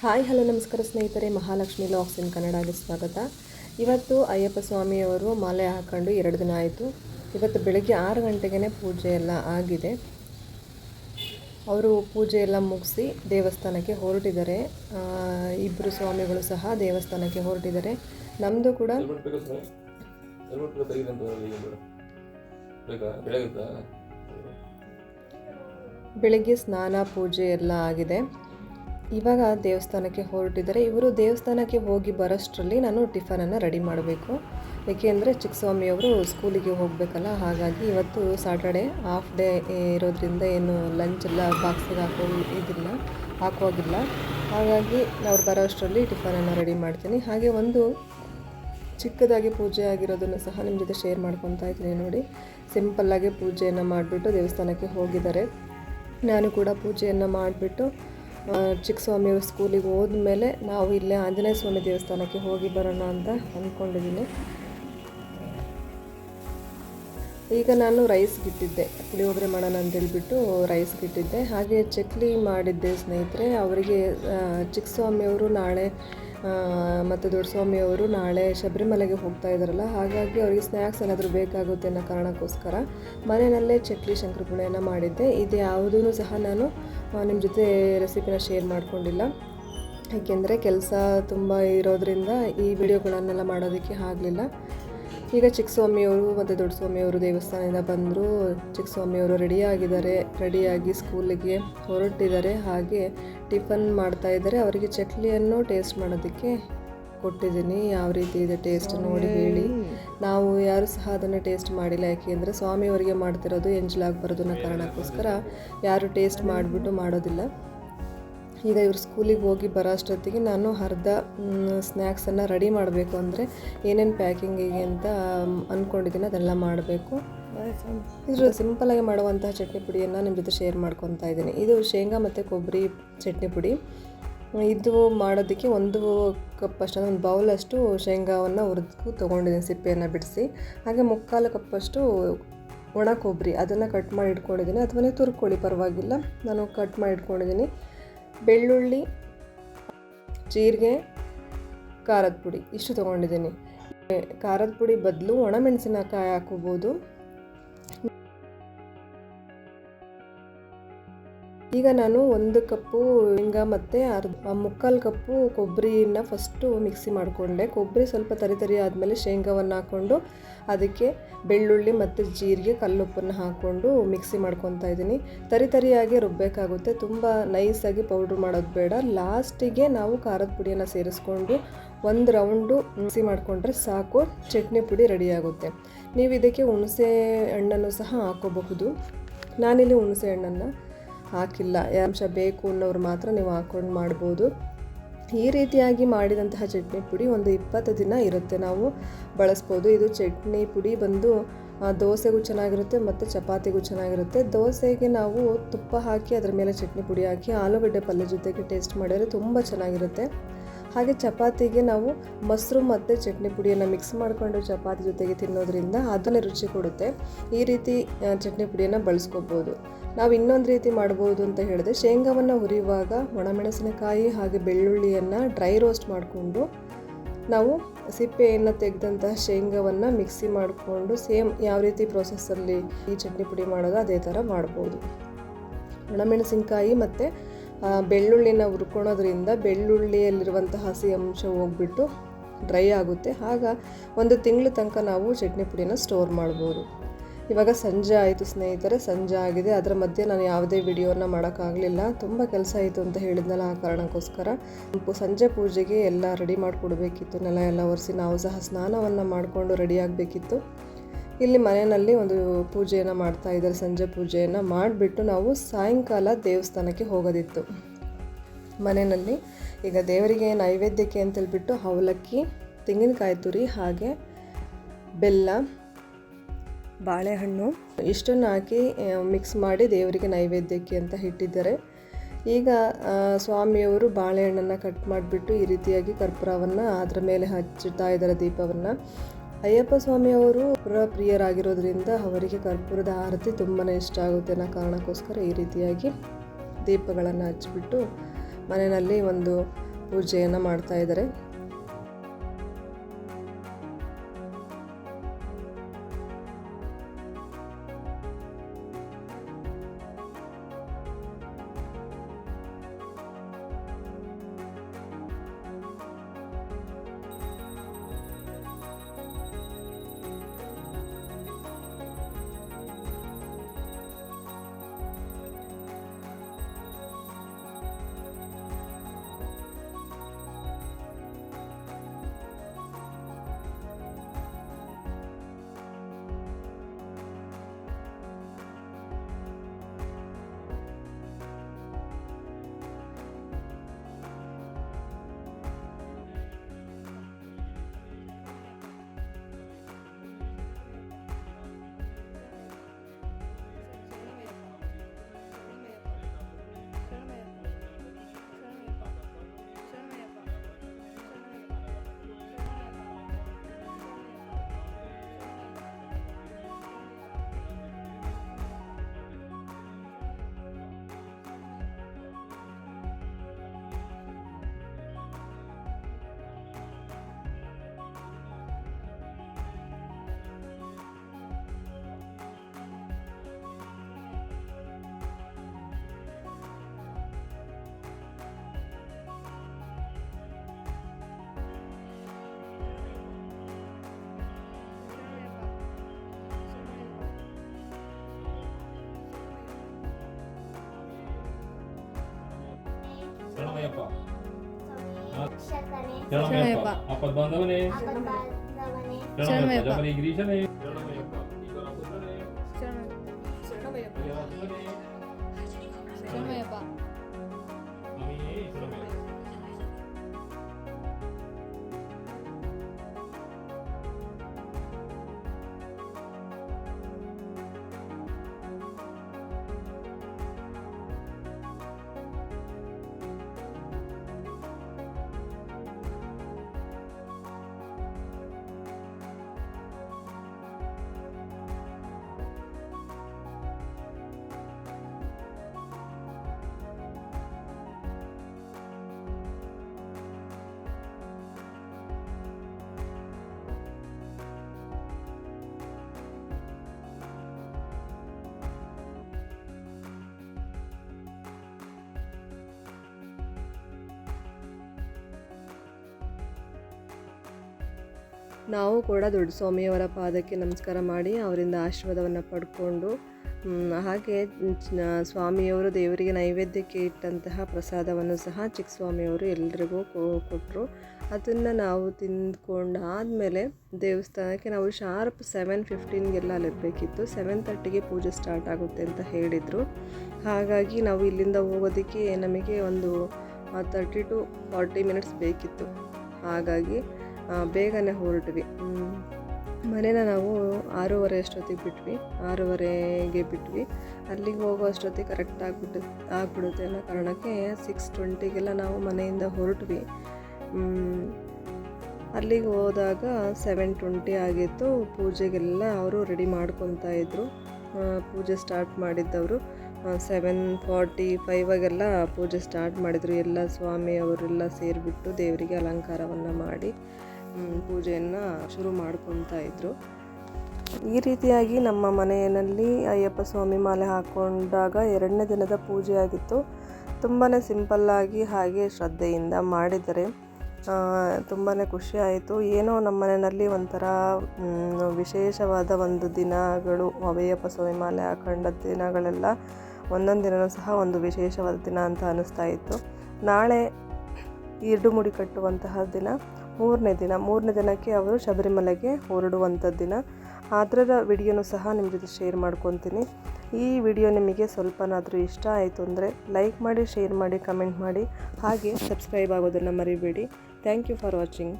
Hi hello ನಮಸ್ಕಾರ ಸ್ನೇಹಿತರೆ. Mahalakshmi LOX ಇನ್ ಕನ್ನಡಗೆ ಸ್ವಾಗತ. ಇವತ್ತು ಅಯ್ಯಪ್ಪ ಸ್ವಾಮಿಯವರು ಮಾಲೆ ಹಾಕೊಂಡು ಎರಡು ದಿನ ಆಯಿತು. ಇವತ್ತು ಬೆಳಗ್ಗೆ ಆರು ಗಂಟೆಗೆ ಪೂಜೆ ಎಲ್ಲ ಆಗಿದೆ. ಅವರು ಪೂಜೆ ಎಲ್ಲ ಮುಗಿಸಿ ದೇವಸ್ಥಾನಕ್ಕೆ ಹೊರಟಿದ್ದಾರೆ. ಇಬ್ಬರು ಸ್ವಾಮಿಗಳು ಸಹ ದೇವಸ್ಥಾನಕ್ಕೆ ಹೊರಟಿದ್ದಾರೆ. ನಮ್ಮದು ಕೂಡ ಬೆಳಗ್ಗೆ ಸ್ನಾನ ಪೂಜೆ ಎಲ್ಲ ಆಗಿದೆ. ಇವಾಗ ದೇವಸ್ಥಾನಕ್ಕೆ ಹೊರಟಿದ್ದಾರೆ. ಇವರು ದೇವಸ್ಥಾನಕ್ಕೆ ಹೋಗಿ ಬರೋಷ್ಟರಲ್ಲಿ ನಾನು ಟಿಫನನ್ನು ರೆಡಿ ಮಾಡಬೇಕು. ಏಕೆಂದರೆ ಚಿಕ್ಕಸ್ವಾಮಿಯವರು ಸ್ಕೂಲಿಗೆ ಹೋಗಬೇಕಲ್ಲ, ಹಾಗಾಗಿ ಇವತ್ತು ಸಾಟರ್ಡೆ ಹಾಫ್ ಡೇ ಇರೋದ್ರಿಂದ ಏನು ಲಂಚ್ ಎಲ್ಲ ಬಾಕ್ಸಿಗೆ ಹಾಕೋ ಇದಿಲ್ಲ, ಹಾಕುವಾಗಿಲ್ಲ. ಹಾಗಾಗಿ ಅವ್ರು ಬರೋ ಅಷ್ಟರಲ್ಲಿ ಟಿಫನನ್ನು ರೆಡಿ ಮಾಡ್ತೀನಿ. ಹಾಗೆ ಒಂದು ಚಿಕ್ಕದಾಗಿ ಪೂಜೆ ಆಗಿರೋದನ್ನು ಸಹ ನಿಮ್ಮ ಜೊತೆ ಶೇರ್ ಮಾಡ್ಕೊತಾ ಇದ್ದೀನಿ ನೋಡಿ. ಸಿಂಪಲ್ಲಾಗಿ ಪೂಜೆಯನ್ನು ಮಾಡಿಬಿಟ್ಟು ದೇವಸ್ಥಾನಕ್ಕೆ ಹೋಗಿದ್ದಾರೆ. ನಾನು ಕೂಡ ಪೂಜೆಯನ್ನು ಮಾಡಿಬಿಟ್ಟು ಚಿಕ್ಕಸ್ವಾಮಿಯವ್ರ ಸ್ಕೂಲಿಗೆ ಹೋದ್ಮೇಲೆ ನಾವು ಇಲ್ಲೇ ಆಂಜನೇಯ ಸ್ವಾಮಿ ದೇವಸ್ಥಾನಕ್ಕೆ ಹೋಗಿ ಬರೋಣ ಅಂತ ಅಂದ್ಕೊಂಡಿದ್ದೀನಿ. ಈಗ ನಾನು ರೈಸ್ ಗಿಟ್ಟಿದ್ದೆ. ಪುಳಿಯೋಗರೆ ಮಾಡೋಣ ಅಂತ ಹೇಳ್ಬಿಟ್ಟು ರೈಸ್ ಗಿಟ್ಟಿದ್ದೆ. ಹಾಗೆ ಚಕ್ಲಿ ಮಾಡಿದ್ದೆ ಸ್ನೇಹಿತರೆ. ಅವರಿಗೆ ಚಿಕ್ಕಸ್ವಾಮಿಯವರು ನಾಳೆ ಆ, ಮತ್ತು ದೊಡ್ಡ ಸ್ವಾಮಿಯವರು ನಾಳೆ ಶಬರಿಮಲೆಗೆ ಹೋಗ್ತಾ ಇದ್ದಾರಲ್ಲ ಹಾಗಾಗಿ ಅವರಿಗೆ ಸ್ನ್ಯಾಕ್ಸ್ ಏನಾದರೂ ಬೇಕಾಗುತ್ತೆ ಅನ್ನೋ ಕಾರಣಕ್ಕೋಸ್ಕರ ಮನೆಯಲ್ಲೇ ಚಕ್ಲಿ ಶಂಕರಪುಣೆಯನ್ನು ಮಾಡಿದ್ದೆ. ಇದು ಯಾವುದೂ ಸಹ ನಾನು ನಿಮ್ಮ ಜೊತೆ ರೆಸಿಪಿನ ಶೇರ್ ಮಾಡಿಕೊಂಡಿಲ್ಲ. ಏಕೆಂದರೆ ಕೆಲಸ ತುಂಬ ಇರೋದರಿಂದ ಈ ವಿಡಿಯೋಗಳನ್ನೆಲ್ಲ ಮಾಡೋದಕ್ಕೆ ಆಗಲಿಲ್ಲ. ಈಗ ಚಿಕ್ಕಸ್ವಾಮಿಯವರು ಮತ್ತು ದೊಡ್ಡ ಸ್ವಾಮಿಯವರು ದೇವಸ್ಥಾನದಿಂದ ಬಂದರು. ಚಿಕ್ಕಸ್ವಾಮಿಯವರು ರೆಡಿಯಾಗಿದ್ದಾರೆ ರೆಡಿಯಾಗಿ ಸ್ಕೂಲಿಗೆ ಹೊರಟಿದ್ದಾರೆ. ಹಾಗೆ ಟಿಫನ್ ಮಾಡ್ತಾ ಇದ್ದಾರೆ. ಅವರಿಗೆ ಚಕ್ಲಿಯನ್ನು ಟೇಸ್ಟ್ ಮಾಡೋದಕ್ಕೆ ಕೊಟ್ಟಿದ್ದೀನಿ. ಯಾವ ರೀತಿ ಇದೆ ಟೇಸ್ಟ್ ನೋಡಿ ಹೇಳಿ. ನಾವು ಯಾರು ಸಹ ಅದನ್ನು ಟೇಸ್ಟ್ ಮಾಡಿಲ್ಲ. ಯಾಕೆಂದರೆ ಸ್ವಾಮಿಯವರಿಗೆ ಮಾಡ್ತಿರೋದು ಎಂಜಲಾಗಿ ಬರೋದನ್ನ ಅನ್ನೋ ಕಾರಣಕ್ಕೋಸ್ಕರ ಯಾರು ಟೇಸ್ಟ್ ಮಾಡಿಬಿಟ್ಟು ಮಾಡೋದಿಲ್ಲ. ಈಗ ಇವರು ಸ್ಕೂಲಿಗೆ ಹೋಗಿ ಬರೋ ಅಷ್ಟೊತ್ತಿಗೆ ನಾನು ಅರ್ಧ ಸ್ನ್ಯಾಕ್ಸನ್ನು ರೆಡಿ ಮಾಡಬೇಕು ಅಂದರೆ ಏನೇನು ಪ್ಯಾಕಿಂಗಿಗೆ ಅಂತ ಅಂದ್ಕೊಂಡಿದ್ದೀನಿ ಅದೆಲ್ಲ ಮಾಡಬೇಕು. ಇದ್ರ ಸಿಂಪಲಾಗಿ ಮಾಡುವಂತಹ ಚಟ್ನಿ ಪುಡಿಯನ್ನು ನಿಮ್ಮ ಜೊತೆ ಶೇರ್ ಮಾಡ್ಕೊತಾ ಇದ್ದೀನಿ. ಇದು ಶೇಂಗಾ ಮತ್ತು ಕೊಬ್ಬರಿ ಚಟ್ನಿ ಪುಡಿ. ಇದು ಮಾಡೋದಕ್ಕೆ ಒಂದು ಕಪ್ ಅಷ್ಟು, ಒಂದು ಬೌಲಷ್ಟು ಶೇಂಗಾವನ್ನು ಹುರಿದು ತೊಗೊಂಡಿದ್ದೀನಿ ಸಿಪ್ಪೆಯನ್ನು ಬಿಡಿಸಿ. ಹಾಗೆ ಮುಕ್ಕಾಲು ಕಪ್ಪಷ್ಟು ಒಣ ಕೊಬ್ಬರಿ, ಅದನ್ನು ಕಟ್ ಮಾಡಿ ಇಟ್ಕೊಂಡಿದ್ದೀನಿ. ಅಥವಾ ತುರ್ಕೊಳ್ಳಿ ಪರವಾಗಿಲ್ಲ. ನಾನು ಕಟ್ ಮಾಡಿ ಇಟ್ಕೊಂಡಿದ್ದೀನಿ. ಬೆಳ್ಳುಳ್ಳಿ, ಜೀರಿಗೆ, ಖಾರದ ಪುಡಿ, ಇಷ್ಟು ತೊಗೊಂಡಿದ್ದೀನಿ. ಖಾರದ ಪುಡಿ ಬದಲು ಒಣಮೆಣಸಿನಕಾಯಿ ಹಾಕೋಬೋದು ಈಗ ನಾನು ಒಂದು ಕಪ್ಪು ಶೇಂಗಾ ಮತ್ತು ಅರ್ಧ ಮುಕ್ಕಾಲು ಕಪ್ಪು ಕೊಬ್ಬರಿನ ಫಸ್ಟು ಮಿಕ್ಸಿ ಮಾಡಿಕೊಂಡೆ. ಕೊಬ್ಬರಿ ಸ್ವಲ್ಪ ತರಿ ತರಿ ಆದಮೇಲೆ ಶೇಂಗಾವನ್ನು ಹಾಕ್ಕೊಂಡು ಅದಕ್ಕೆ ಬೆಳ್ಳುಳ್ಳಿ ಮತ್ತು ಜೀರಿಗೆ, ಕಲ್ಲುಪ್ಪನ್ನು ಹಾಕ್ಕೊಂಡು ಮಿಕ್ಸಿ ಮಾಡ್ಕೊತಾ ಇದ್ದೀನಿ. ತರಿ ತರಿಯಾಗಿ ರುಬ್ಬಬೇಕಾಗುತ್ತೆ ತುಂಬ ನೈಸಾಗಿ ಪೌಡ್ರ್ ಮಾಡೋದು ಬೇಡ. ಲಾಸ್ಟಿಗೆ ನಾವು ಖಾರದ ಪುಡಿಯನ್ನು ಸೇರಿಸ್ಕೊಂಡು ಒಂದು ರೌಂಡು ಮಿಕ್ಸಿ ಮಾಡಿಕೊಂಡ್ರೆ ಸಾಕು. ಚಟ್ನಿ ಪುಡಿ ರೆಡಿಯಾಗುತ್ತೆ ನೀವು ಇದಕ್ಕೆ ಹುಣಸೆ ಹಣ್ಣನ್ನು ಸಹ ಹಾಕೋಬಹುದು ನಾನಿಲ್ಲಿ ಹುಣಸೆ ಹಣ್ಣನ್ನು ಹಾಕಿಲ್ಲ ಅಂಶ ಬೇಕು ಅನ್ನೋರು ಮಾತ್ರ ನೀವು ಹಾಕೊಂಡು ಮಾಡ್ಬೋದು. ಈ ರೀತಿಯಾಗಿ ಮಾಡಿದಂತಹ ಚಟ್ನಿ ಪುಡಿ ಒಂದು ಇಪ್ಪತ್ತು ದಿನ ಇರುತ್ತೆ. ನಾವು ಬಳಸ್ಬೋದು. ಇದು ಚಟ್ನಿ ಪುಡಿ ಬಂದು ದೋಸೆಗೂ ಚೆನ್ನಾಗಿರುತ್ತೆ ಮತ್ತು ಚಪಾತಿಗೂ ಚೆನ್ನಾಗಿರುತ್ತೆ. ದೋಸೆಗೆ ನಾವು ತುಪ್ಪ ಹಾಕಿ ಅದರ ಮೇಲೆ ಚಟ್ನಿ ಪುಡಿ ಹಾಕಿ, ಆಲೂಗಡ್ಡೆ ಪಲ್ಯ ಜೊತೆಗೆ ಟೇಸ್ಟ್ ಮಾಡಿದರೆ ತುಂಬ ಚೆನ್ನಾಗಿರುತ್ತೆ. ಹಾಗೆ ಚಪಾತಿಗೆ ನಾವು ಮೊಸರು ಮತ್ತು ಚಟ್ನಿ ಪುಡಿಯನ್ನು ಮಿಕ್ಸ್ ಮಾಡಿಕೊಂಡು ಚಪಾತಿ ಜೊತೆಗೆ ತಿನ್ನೋದ್ರಿಂದ ಅದನ್ನೇ ರುಚಿ ಕೊಡುತ್ತೆ. ಈ ರೀತಿ ಚಟ್ನಿ ಪುಡಿಯನ್ನು ಬಳಸ್ಕೋಬೋದು. ನಾವು ಇನ್ನೊಂದು ರೀತಿ ಮಾಡ್ಬೋದು ಅಂತ ಹೇಳಿದೆ ಶೇಂಗಾವನ್ನು ಹುರಿಯುವಾಗ ಒಣಮೆಣಸಿನಕಾಯಿ ಹಾಗೆ ಬೆಳ್ಳುಳ್ಳಿಯನ್ನು ಡ್ರೈ ರೋಸ್ಟ್ ಮಾಡಿಕೊಂಡು ನಾವು ಸಿಪ್ಪೆಯನ್ನು ತೆಗೆದಂತಹ ಶೇಂಗಾವನ್ನು ಮಿಕ್ಸಿ ಮಾಡಿಕೊಂಡು ಸೇಮ್ ಯಾವ ರೀತಿ ಪ್ರೊಸೆಸ್ಸಲ್ಲಿ ಈ ಚಟ್ನಿ ಪುಡಿ ಮಾಡೋದು ಅದೇ ಥರ ಮಾಡ್ಬೋದು. ಒಣಮೆಣಸಿನಕಾಯಿ ಮತ್ತು ಬೆಳ್ಳುಳ್ಳಿನ ಹುರ್ಕೊಳೋದ್ರಿಂದ ಬೆಳ್ಳುಳ್ಳಿಯಲ್ಲಿರುವಂತಹ ಹಸಿ ಅಂಶ ಹೋಗ್ಬಿಟ್ಟು ಡ್ರೈ ಆಗುತ್ತೆ. ಆಗ ಒಂದು ತಿಂಗಳ ತನಕ ನಾವು ಚಟ್ನಿ ಪುಡಿನ ಸ್ಟೋರ್ ಮಾಡ್ಬೋದು. ಇವಾಗ ಸಂಜೆ ಆಯಿತು ಸ್ನೇಹಿತರೆ, ಸಂಜೆ ಆಗಿದೆ. ಅದರ ಮಧ್ಯೆ ನಾನು ಯಾವುದೇ ವಿಡಿಯೋನ ಮಾಡೋಕ್ಕಾಗಲಿಲ್ಲ. ತುಂಬ ಕೆಲಸ ಆಯಿತು ಅಂತ ಹೇಳಿದ್ನಲ್ಲ ಆ ಕಾರಣಕ್ಕೋಸ್ಕರ. ಸಂಜೆ ಪೂಜೆಗೆ ಎಲ್ಲ ರೆಡಿ ಮಾಡಿಕೊಡ್ಬೇಕಿತ್ತು. ನೆಲ ಎಲ್ಲ ಒರೆಸಿ ನಾವು ಸಹ ಸ್ನಾನವನ್ನು ಮಾಡಿಕೊಂಡು ರೆಡಿ ಆಗಬೇಕಿತ್ತು. ಇಲ್ಲಿ ಮನೆಯಲ್ಲಿ ಒಂದು ಪೂಜೆಯನ್ನು ಮಾಡ್ತಾ ಇದ್ದಾರೆ. ಸಂಜೆ ಪೂಜೆಯನ್ನು ಮಾಡಿಬಿಟ್ಟು ನಾವು ಸಾಯಂಕಾಲ ದೇವಸ್ಥಾನಕ್ಕೆ ಹೋಗೋದಿತ್ತು. ಮನೆಯಲ್ಲಿ ಈಗ ದೇವರಿಗೆ ನೈವೇದ್ಯಕ್ಕೆ ಅಂತೇಳ್ಬಿಟ್ಟು ಅವಲಕ್ಕಿ, ತೆಂಗಿನಕಾಯಿ ತುರಿ ಹಾಗೆ ಬೆಲ್ಲ, ಬಾಳೆಹಣ್ಣು ಇಷ್ಟನ್ನು ಹಾಕಿ ಮಿಕ್ಸ್ ಮಾಡಿ ದೇವರಿಗೆ ನೈವೇದ್ಯಕ್ಕೆ ಅಂತ ಇಟ್ಟಿದ್ದಾರೆ. ಈಗ ಸ್ವಾಮಿಯವರು ಬಾಳೆಹಣ್ಣನ್ನು ಕಟ್ ಮಾಡಿಬಿಟ್ಟು ಈ ರೀತಿಯಾಗಿ ಕರ್ಪೂರವನ್ನು ಅದರ ಮೇಲೆ ಹಚ್ಚುತ್ತಾ ಇದ್ದಾರೆ ದೀಪವನ್ನು. ಅಯ್ಯಪ್ಪ ಸ್ವಾಮಿಯವರು ಪುರ ಪ್ರಿಯರಾಗಿರೋದ್ರಿಂದ ಅವರಿಗೆ ಕರ್ಪೂರದ ಆರತಿ ತುಂಬಾ ಇಷ್ಟ ಆಗುತ್ತೆ ಅನ್ನೋ ಕಾರಣಕ್ಕೋಸ್ಕರ ಈ ರೀತಿಯಾಗಿ ದೀಪಗಳನ್ನು ಹಚ್ಚಿಬಿಟ್ಟು ಮನೆಯಲ್ಲಿ ಒಂದು ಪೂಜೆಯನ್ನು ಮಾಡ್ತಾ మేప శరణమేప అపద్బంధవనే శరణమేప జపని గ్రీషనే ನಾವು ಕೂಡ ದೊಡ್ಡ ಸ್ವಾಮಿಯವರ ಪಾದಕ್ಕೆ ನಮಸ್ಕಾರ ಮಾಡಿ ಅವರಿಂದ ಆಶೀರ್ವಾದವನ್ನು ಪಡ್ಕೊಂಡು ಹಾಗೆ ಸ್ವಾಮಿಯವರು ದೇವರಿಗೆ ನೈವೇದ್ಯಕ್ಕೆ ಇಟ್ಟಂತಹ ಪ್ರಸಾದವನ್ನು ಸಹ ಚಿಕ್ಕ ಸ್ವಾಮಿಯವರು ಎಲ್ರಿಗೂ ಕೊಟ್ಟರು ಅದನ್ನು ನಾವು ತಿಂದ್ಕೊಂಡು ಆದಮೇಲೆ ದೇವಸ್ಥಾನಕ್ಕೆ ನಾವು ಶಾರ್ಪ್ ಸೆವೆನ್ ಫಿಫ್ಟೀನ್ಗೆಲ್ಲ ಅಲ್ಲಿರಬೇಕಿತ್ತು ಸೆವೆನ್ ತರ್ಟಿಗೆ ಪೂಜೆ ಸ್ಟಾರ್ಟ್ ಆಗುತ್ತೆ ಅಂತ ಹೇಳಿದರು. ಹಾಗಾಗಿ ನಾವು ಇಲ್ಲಿಂದ ಹೋಗೋದಕ್ಕೆ ನಮಗೆ ಒಂದು ತರ್ಟಿ ಟು ಫಾರ್ಟಿ ಮಿನಿಟ್ಸ್ ಬೇಕಿತ್ತು. ಹಾಗಾಗಿ ಬೇಗನೆ ಹೊರಟ್ವಿ. ಮನೇನ ನಾವು ಆರೂವರೆ ಅಷ್ಟೊತ್ತಿಗೆ ಬಿಟ್ವಿ. ಆರೂವರೆಗೆ ಬಿಟ್ವಿ. ಅಲ್ಲಿಗೆ ಹೋಗೋ ಅಷ್ಟೊತ್ತಿಗೆ ಕರೆಕ್ಟ್ ಆಗಿಬಿಟ್ಟು ಆಗ್ಬಿಡುತ್ತೆ ಅನ್ನೋ ಕಾರಣಕ್ಕೆ ಸಿಕ್ಸ್ ಟ್ವೆಂಟಿಗೆಲ್ಲ ನಾವು ಮನೆಯಿಂದ ಹೊರಟ್ವಿ. ಅಲ್ಲಿಗೆ ಹೋದಾಗ ಸೆವೆನ್ ಟ್ವೆಂಟಿ ಆಗಿತ್ತು. ಪೂಜೆಗೆಲ್ಲ ಅವರು ರೆಡಿ ಮಾಡ್ಕೊತಾ ಇದ್ದರು ಪೂಜೆ ಸ್ಟಾರ್ಟ್ ಮಾಡಿದ್ದವರು. ಸೆವೆನ್ ಫಾರ್ಟಿ ಫೈವಾಗೆಲ್ಲ ಪೂಜೆ ಸ್ಟಾರ್ಟ್ ಮಾಡಿದರು. ಎಲ್ಲ ಸ್ವಾಮಿ ಅವರೆಲ್ಲ ಸೇರಿಬಿಟ್ಟು ದೇವರಿಗೆ ಅಲಂಕಾರವನ್ನು ಮಾಡಿ. ಪೂಜೆಯನ್ನು ಶುರು ಮಾಡ್ಕೊತಾ ಇದ್ದರು ಈ ರೀತಿಯಾಗಿ ನಮ್ಮ ಮನೆಯಲ್ಲಿ ಅಯ್ಯಪ್ಪ ಸ್ವಾಮಿ ಮಾಲೆ ಹಾಕ್ಕೊಂಡಾಗ ಎರಡನೇ ದಿನದ ಪೂಜೆ ಆಗಿತ್ತು. ತುಂಬಾ ಸಿಂಪಲ್ಲಾಗಿ ಹಾಗೆ ಶ್ರದ್ಧೆಯಿಂದ ಮಾಡಿದರೆ ತುಂಬಾ ಖುಷಿ ಆಯಿತು. ಏನೋ ನಮ್ಮ ಮನೆಯಲ್ಲಿ ಒಂಥರ ವಿಶೇಷವಾದ ಒಂದು ದಿನಗಳು, ಅಯ್ಯಪ್ಪ ಸ್ವಾಮಿ ಮಾಲೆ ಹಾಕೊಂಡ ದಿನಗಳೆಲ್ಲ ಒಂದೊಂದು ದಿನವೂ ಸಹ ಒಂದು ವಿಶೇಷವಾದ ದಿನ ಅಂತ ಅನ್ನಿಸ್ತಾ ಇತ್ತು. ನಾಳೆ ಎರಡು ಮುಡಿ ಕಟ್ಟುವಂತಹ ದಿನ. ಮೂರನೇ ದಿನ, ಮೂರನೇ ದಿನಕ್ಕೆ ಅವರು ಶಬರಿಮಲೆಗೆ ಹೊರಡುವಂಥ ದಿನ. ಅದರ ವಿಡಿಯೋನೂ ಸಹ ನಿಮ್ಮ ಜೊತೆ ಶೇರ್ ಮಾಡ್ಕೊತೀನಿ. ಈ ವಿಡಿಯೋ ನಿಮಗೆ ಸ್ವಲ್ಪನಾದರೂ ಇಷ್ಟ ಆಯಿತು ಅಂದರೆ ಲೈಕ್ ಮಾಡಿ, ಶೇರ್ ಮಾಡಿ, ಕಮೆಂಟ್ ಮಾಡಿ. ಹಾಗೆ ಸಬ್ಸ್ಕ್ರೈಬ್ ಆಗೋದನ್ನು ಮರಿಬೇಡಿ. Thank you for watching.